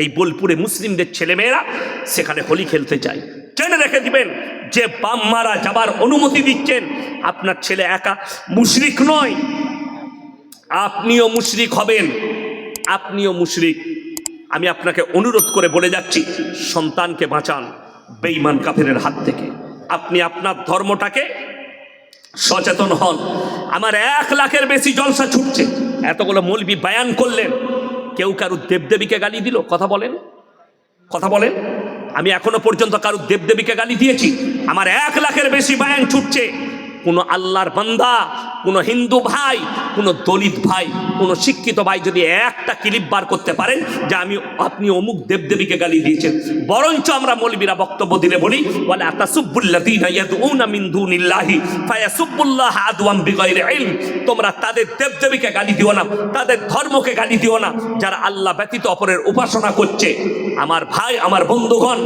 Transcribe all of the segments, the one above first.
এই বোলপুরে মুসলিমদের ছেলেমেয়েরা সেখানে হোলি খেলতে চায় জেনে রেখে দিবেন, যে বাম মারা যাবার অনুমতি দিচ্ছেন, আপনার ছেলে একা। মুশরিক নয়। আপনিও মুশরিক হবেন, আপনিও মুশরিক। আমি আপনাকে অনুরোধ করে বলে যাচ্ছি, সন্তানকে বাঁচান বেঈমান কাফেরের হাত থেকে। আপনি আপনার ধর্মটাকে সচেতন হন। আমার এক লাখের বেশি জলসা ছুটছে। এতগুলো মলবি বায়ান করলেন। কেউ কারু দেবদেবীকে গালি দিল? কথা বলেন। কথা বলেন। আমি এখনও পর্যন্ত কারু দেবদেবীকে গালি দিয়েছি। আমার এক লাখের বেশি ব্যাংক ছুটছে। কোনো আল্লাহর বান্দা, কোনো হিন্দু ভাই, কোনো দলিত ভাই, কোনো শিক্ষিত ভাই যদি একটা ক্লিপ বার করতে পারেন যে আমি, আপনি অমুক দেবদেবীকে গালি দিয়েছেন। বরঞ্চ আমরা মৌলবীরা বক্তব্য দিলে বলি বলে তোমরা তাদের দেবদেবীকে গালি দিও না, তাদের ধর্মকে গালি দিও না, যারা আল্লাহ ব্যতীত অপরের উপাসনা করছে। আমার ভাই, আমার বন্ধুগণ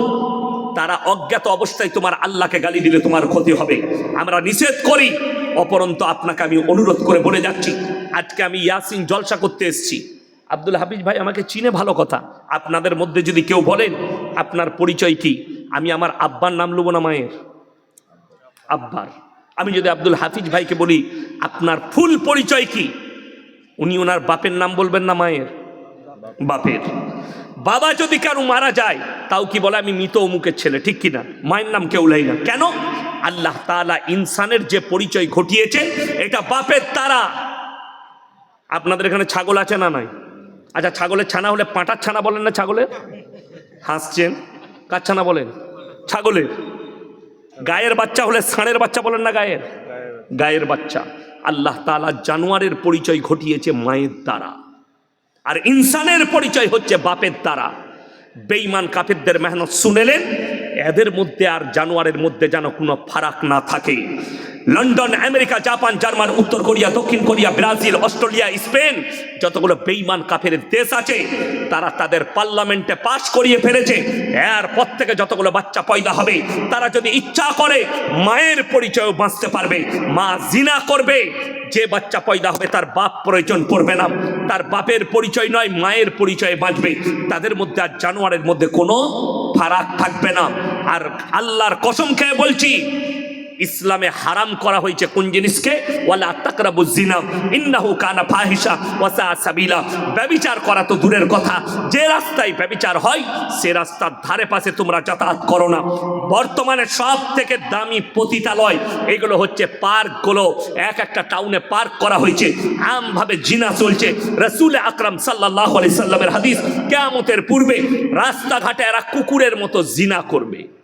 তারা অজ্ঞাত অবস্থায় তোমার আল্লাহকে গালি দিলে তোমার ক্ষতি হবে। আমরা নিষেধ করি, অপরন্ত আপনাকে আমি অনুরোধ করে বলে যাচ্ছি। আজকে আমি ইয়াসিন জলসা করতে এসেছি। আব্দুল হাফিজ ভাই আমাকে চিনে ভালো কথা। আপনাদের মধ্যে যদি কেউ বলেন, আপনার পরিচয় কি? আমি আমার আব্বার নাম লুবো না মায়ের। আব্বার। আমি যদি আব্দুল হাফিজ ভাইকে বলি, আপনার ফুল পরিচয় কি? উনি ওনার বাপের নাম বলবেন না মায়ের। বাপের। বাবা যদি কারও মারা যায়, তাও কি বলে, আমি মৃত অমুকের ছেলে ঠিক কিনা? মায়ের নাম কেউ লাই না। কেন? আল্লাহ তাআলা ইনসানের যে পরিচয় ঘটিয়েছে, এটা বাপের তারা। আপনাদের এখানে ছাগল আছে না নাই? আচ্ছা ছাগলের ছানা হলে পাঁটার ছানা বলেন না ছাগলের? হাসছেন? কার ছানা বলেন? ছাগলের। গায়ের বাচ্চা হলে ষাঁড়ের বাচ্চা বলেন না গায়ের? গায়ের বাচ্চা। আল্লাহ তাআলা জানোয়ারের পরিচয় ঘটিয়েছে মায়ের দ্বারা। আর ইনসানের পরিচয় হচ্ছে বাপের দ্বারা। বেঈমান কাফেরদের মেহনত শুনেলেন, এদের মধ্যে আর জানোয়ারের মধ্যে যেন কোনো ফারাক না থাকে। লন্ডন, আমেরিকা, জাপান, জার্মান, উত্তর কোরিয়া, দক্ষিণ কোরিয়া, ব্রাজিল, অস্ট্রেলিয়া, স্পেন, যতগুলো বেঈমান কাফের দেশ আছে, তারা তাদের পার্লামেন্টে পাশ করিয়ে ফেলেছে। এরপর থেকে যতগুলো বাচ্চা পয়দা হবে, তারা যদি ইচ্ছা করে মায়ের পরিচয় বাঁচতে পারবে, মা জিনা করবে, যে বাচ্চা পয়দা হবে তার বাপ প্রয়োজন পড়বে না। তার বাপের পরিচয় নয়, মায়ের পরিচয়ে বাঁচবে। তাদের মধ্যে আর জানোয়ারের মধ্যে কোনো ফারাক থাকবে না। আর আল্লাহর কসম খেয়ে বলছি ইসলামে হারাম করা হয়েছে কোন জিনিসকে? কানা ব্যভিচার করা তো দূরের কথা। যে রাস্তায় ব্যভিচার হয়, সে রাস্তার ধারে পাশে তোমরা যাতায়াত করো না। বর্তমানে সব থেকে দামি পতিতালয় এগুলো হচ্ছে পার্কগুলো। এক একটা টাউনে পার্ক করা হয়েছে। আমভাবে জিনা চলছে। রসুল আকরাম সাল্লাহ আলি সাল্লামের হাদিস, কেয়ামতের পূর্বে রাস্তাঘাটে এরা কুকুরের মতো জিনা করবে।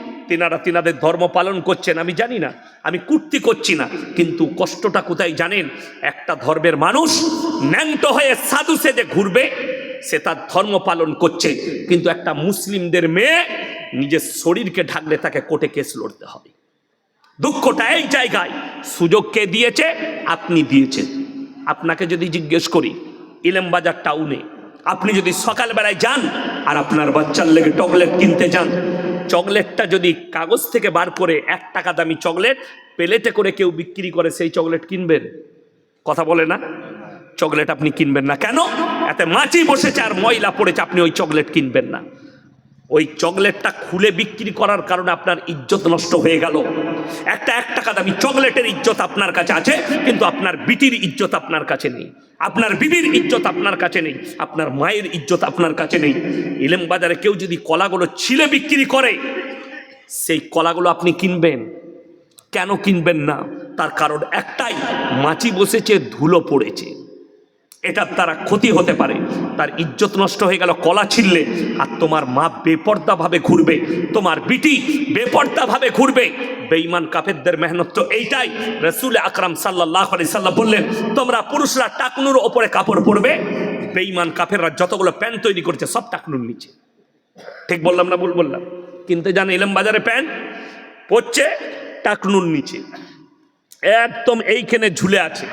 তিনারা তিনাদের ধর্ম পালন করছেন, আমি জানি না, আমি কুর্তি করছি না, কিন্তু কষ্টটা কোথায় জানেন? একটা ধর্মের মানুষ ন্যাংটো হয়ে সাধু সেজে ঘুরবে, সে তার ধর্ম পালন করছে, কিন্তু একটা মুসলিমদের মেয়ে নিজের শরীরকে ঢাকলে তাকে কোর্টে কেস লড়তে হবে। দুঃখটা এই জায়গায়, সুযোগ কে দিয়েছে? আপনি দিয়েছেন। আপনাকে যদি জিজ্ঞেস করি, ইলেমবাজার টাউনে, আপনি যদি সকালবেলায় যান আর আপনার বাচ্চার লেগে চকলেট কিনতে যান চকলেটটা যদি কাগজ থেকে বার করে এক টাকা দামি চকলেট পেলেটে করে কেউ বিক্রি করে, সেই চকলেট কিনবেন? কথা বলে না? চকলেট আপনি কিনবেন না। কেন? এতে মাছি বসেছে আর ময়লা পড়েছে, আপনি ওই চকলেট কিনবেন না। ওই চকলেটটা খুলে বিক্রি করার কারণে আপনার ইজ্জত নষ্ট হয়ে গেল। একটা এক টাকা দামি চকলেটের ইজ্জত আপনার কাছে আছে, কিন্তু আপনার বিটির ইজ্জত আপনার কাছে নেই। আপনার বিবির ইজ্জত আপনার কাছে নেই। আপনার মায়ের ইজ্জত আপনার কাছে নেই। ইলেম বাজারে কেউ যদি কলাগুলো ছিলে বিক্রি করে, সেই কলাগুলো আপনি কিনবেন। কেন কিনবেন না? তার কারণ একটাই, মাছি বসেছে, ধুলো পড়েছে। এটার তারা ক্ষতি হতে পারে। তার ইজ্জত নষ্ট হয়ে গেল, কলা ছিললে আর তোমার মা বেপর্দাভাবে ঘুরবে, তোমার বিটি বেপর্দাভাবে ঘুরবে। বেঈমান কাফেরদের মেহনত তো এইটাই। রসুল আকরাম সাল্লাহ আলি সাল্লাম বললেন, তোমরা পুরুষরা টাকনুর ওপরে কাপড় পরবে? বেঈমান কাফেররা যতগুলো প্যান্ট তৈরি করছে, সব টাকনুর নিচে। ঠিক বললাম না ভুল বললাম? কিনতে যান এলাম বাজারে প্যান্ট পড়ছে টাকনুর নিচে। একদম এইখানে ঝুলে আছে।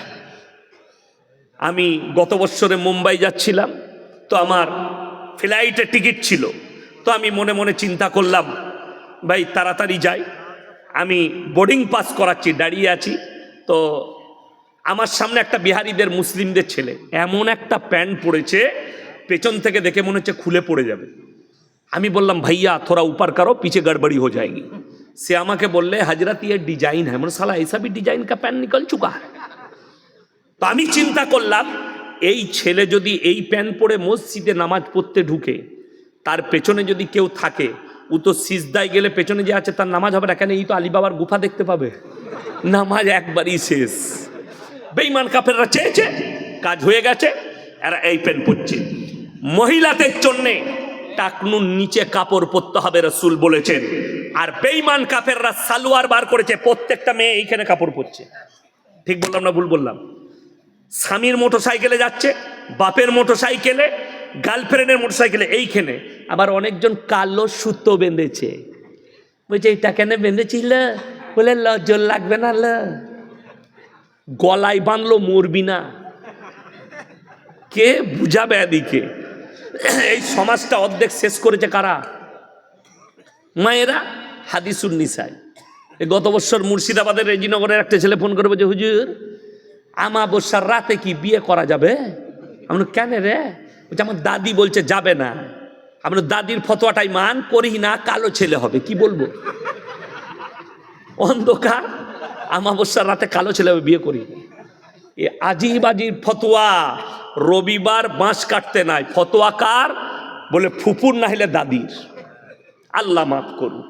আমি গত বছরে মুম্বাই যাচ্ছিলাম, তো আমার ফ্লাইটের টিকিট ছিল। তো আমি মনে মনে চিন্তা করলাম, ভাই, তাড়াতাড়ি যাই। আমি বোর্ডিং পাস করাচ্ছি, দাঁড়িয়ে আছি। তো আমার সামনে একটা বিহারিদের, মুসলিমদের ছেলে, এমন একটা প্যান্ট পড়েছে পেছন থেকে দেখে মনে হচ্ছে খুলে পড়ে যাবে। আমি বললাম, ভাইয়া, থোড়া উপার কারও, পিছে গড়বড়ি হয়ে যায়নি। সে আমাকে বললে, হাজরাত ইয়ে ডিজাইন হ্যাঁ। মানে সালা এসবই ডিজাইন কা প্যান্ট নিকল চুকা হ্যাঁ তো আমি চিন্তা করলাম, এই ছেলে যদি এই প্যান্ট পরে মসজিদে নামাজ পড়তে ঢুকে, তার পেছনে যদি কেউ থাকে, ও তো সিজদায় গেলে পেছনে যে আছে, তার নামাজ হবে না, কেন এই তো আলিবাবার গুফা দেখতে পাবে? নামাজ একবারই শেষ। বেইমান কাফেররা চেয়েছে, কাজ হয়ে গেছে, এরা এই প্যান্ট পরছে। মহিলাদের জন্যে টাকনুর নিচে কাপড় পরতে হবে, রসুল বলেছেন। আর বেইমান কাফেররা সালোয়ার বার করেছে, প্রত্যেকটা মেয়ে এইখানে কাপড় পরছে। ঠিক বললাম না ভুল বললাম? স্বামীর মোটর সাইকেলে যাচ্ছে, বাপের মোটর সাইকেলে গার্লফ্রেন্ডের মোটর সাইকেলে এইখানে। আবার অনেকজন কালো সুতো বেঁধেছে। বলছে, এটা কেন বেঁধেছিল? বলে লজ্জল লাগবে না, ল। গলায় বাঁধলো, মরবি না। কে বুঝাবে এদিকে? এই সমাজটা অর্ধেক শেষ করেছে কারা? মায়েরা? হাদিসুন নিসাই গত বছর মুর্শিদাবাদের রেজিনগরের একটা ছেলে ফোন করে বলছে, হুজুর আমাবস্যার রাতে কি বিয়ে করা যাবে? আমরা কেন রে? বলছে, আমার দাদি বলছে যাবে না। আমরা দাদির ফতোয়াটাই মান করি না, কালো ছেলে হবে, কি বলব? অন্ধকার, আমাবস্যার রাতে কালো ছেলে হবে, বিয়ে করি। এ আজিব আজিব ফতোয়া রবিবার বাঁশ কাটতে নাই। ফতোয়া কার? বলে ফুপুর না হলে দাদির। আল্লাহ মাফ করুন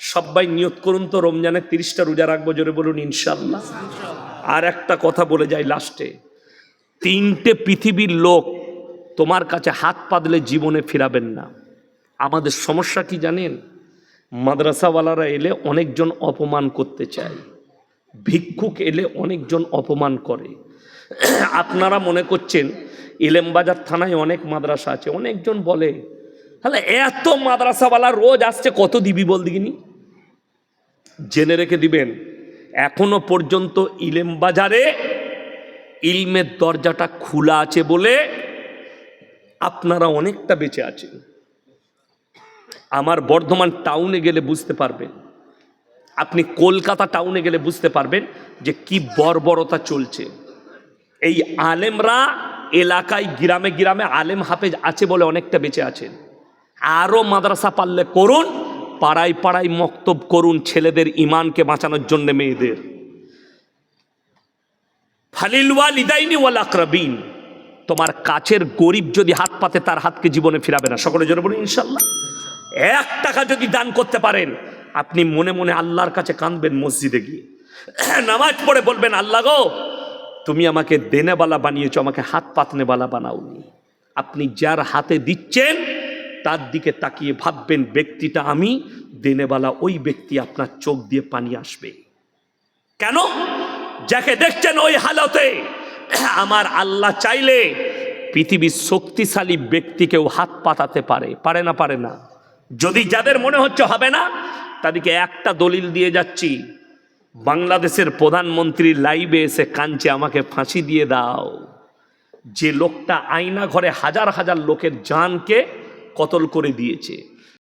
সবাই নিয়ত করুন তো, রমজানের তিরিশটা রোজা রাখব, জোরে বলুন ইনশাল্লাহ আর একটা কথা বলে যাই লাস্টে তিনটে পৃথিবীর লোক তোমার কাছে হাত পাতলে জীবনে ফিরাবেন না। আমাদের সমস্যা কি জানেন? মাদ্রাসাওয়ালারা এলে অনেকজন অপমান করতে চায়। ভিক্ষুক এলে অনেকজন অপমান করে। আপনারা মনে করছেন, ইলেমবাজার থানায় অনেক মাদ্রাসা আছে, অনেকজন বলে তাহলে এত মাদ্রাসাওয়ালা রোজ আসছে, কত দিবি বল দিগিনি জেনে রেখে দিবেন এখনও পর্যন্ত ইলেম বাজারে ইলমের দরজাটা খোলা আছে বলে আপনারা অনেকটা বেঁচে আছেন। আমার বর্ধমান টাউনে গেলে বুঝতে পারবেন। আপনি কলকাতা টাউনে গেলে বুঝতে পারবেন যে কি বর্বরতা চলছে। এই আলেমরা এলাকায় গ্রামে গ্রামে আলেম হাফেজ আছে বলে অনেকটা বেঁচে আছেন। আরও মাদ্রাসা পারলে করুন পাড়ায় পাড়ায় মক্তব করুন ছেলেদের ইমানকে বাঁচানোর জন্য মেয়েদের। তোমার কাছের গরিব যদি হাত পাতে, তার হাতকে জীবনে ফিরাবে না। সকলের জন্য বলুন, ইনশাল্লাহ। এক টাকা যদি দান করতে পারেন, আপনি মনে মনে আল্লাহর কাছে কাঁদবেন মসজিদে গিয়ে। নামাজ পড়ে বলবেন, আল্লাহ গো, তুমি আমাকে দেনেবালা বানিয়েছো, আমাকে হাত পাতনেবালা বানাওনি। আপনি যার হাতে দিচ্ছেন তার দিকে তাকিয়ে ভাববেন, ব্যক্তিটা আমি দেনেবালা ওই ব্যক্তি আপনার চোখ দিয়ে পানি আসবে। কেন? যাকে দেখছেন ওই হালতে। আমার আল্লাহ চাইলে পৃথিবীর শক্তিশালী ব্যক্তিকেও হাত পাতাতে পারে পারে না পারে না। যদি যাদের মনে হচ্ছে হবে না, তাদেরকে একটা দলিল দিয়ে যাচ্ছি। বাংলাদেশের প্রধানমন্ত্রী লাইভে এসে কাঞ্চে আমাকে ফাঁসি দিয়ে দাও। যে লোকটা আয়না ঘরে হাজার হাজার লোকের জানকে কতল করে দিয়েছে।